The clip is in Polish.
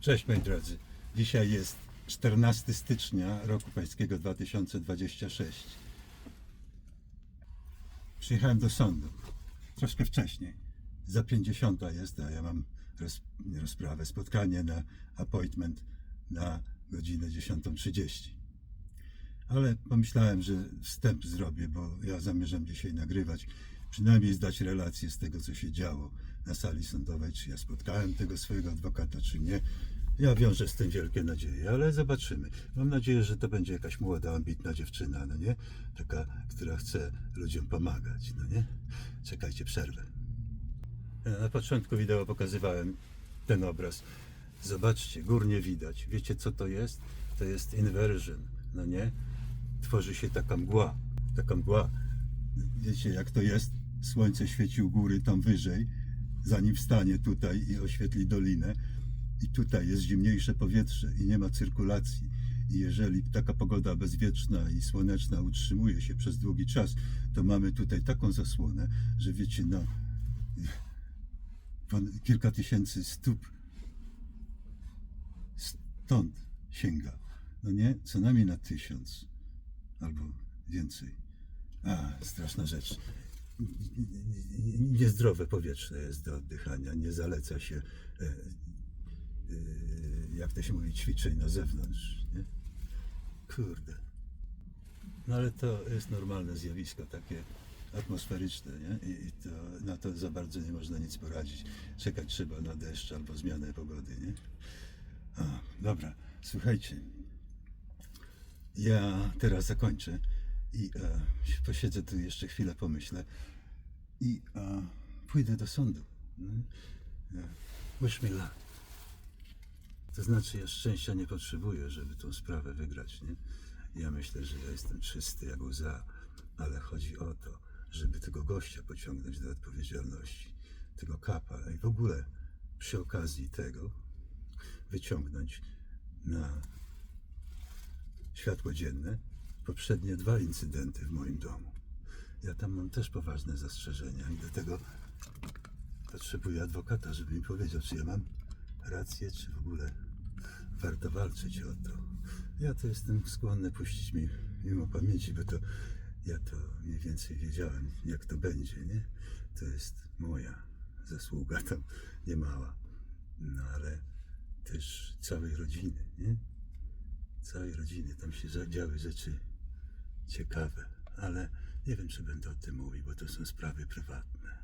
Cześć moi drodzy. Dzisiaj jest 14 stycznia roku pańskiego 2026. Przyjechałem do sądu. Troszkę wcześniej. Za 50 jest, a ja mam roz, rozprawę, spotkanie na appointment na godzinę 10.30. Ale pomyślałem, że wstęp zrobię, bo ja zamierzam dzisiaj nagrywać, przynajmniej zdać relację z tego, co się działo na sali sądowej, czy ja spotkałem tego swojego adwokata, czy nie. Ja wiążę z tym wielkie nadzieje, ale zobaczymy. Mam nadzieję, że to będzie jakaś młoda, ambitna dziewczyna, no nie? Taka, która chce ludziom pomagać, no nie? Czekajcie, przerwę. Na początku wideo pokazywałem ten obraz. Zobaczcie, górnie widać. Wiecie co to jest? To jest inversion, no nie? Tworzy się taka mgła. Taka mgła. Wiecie jak to jest? Słońce świeci u góry tam wyżej, zanim wstanie tutaj i oświetli dolinę. I tutaj jest zimniejsze powietrze i nie ma cyrkulacji. I jeżeli taka pogoda bezwieczna i słoneczna utrzymuje się przez długi czas, to mamy tutaj taką zasłonę, że wiecie, pon- kilka tysięcy stóp stąd sięga. No nie? Co najmniej na tysiąc albo więcej. A, straszna rzecz. Niezdrowe powietrze jest do oddychania. Nie zaleca się, e, e, jak to się mówi, ćwiczeń na zewnątrz. Nie? Kurde. No ale to jest normalne zjawisko takie atmosferyczne, nie? I, to, na to za bardzo nie można nic poradzić. Czekać trzeba na deszcz albo zmianę pogody, nie? Dobra, słuchajcie. Ja teraz zakończę i e, posiedzę tu jeszcze chwilę, pomyślę i e, pójdę do sądu. Wish me luck. To znaczy, ja szczęścia nie potrzebuję, żeby tą sprawę wygrać, nie? Ja myślę, że ja jestem czysty jak łza, ale chodzi o to, żeby tego gościa pociągnąć do odpowiedzialności, tego kapa i w ogóle przy okazji tego wyciągnąć na światło dzienne poprzednie dwa incydenty w moim domu. Ja tam mam też poważne zastrzeżenia i do tego potrzebuję adwokata, żeby mi powiedział, czy ja mam rację, czy w ogóle warto walczyć o to. Ja to jestem skłonny puścić mi mimo pamięci, bo to ja to mniej więcej wiedziałem, jak to będzie, nie? To jest moja zasługa tam nie mała. No ale też całej rodziny, nie? Całej rodziny. Tam się zadziały rzeczy ciekawe, ale nie wiem, czy będę o tym mówił, bo to są sprawy prywatne.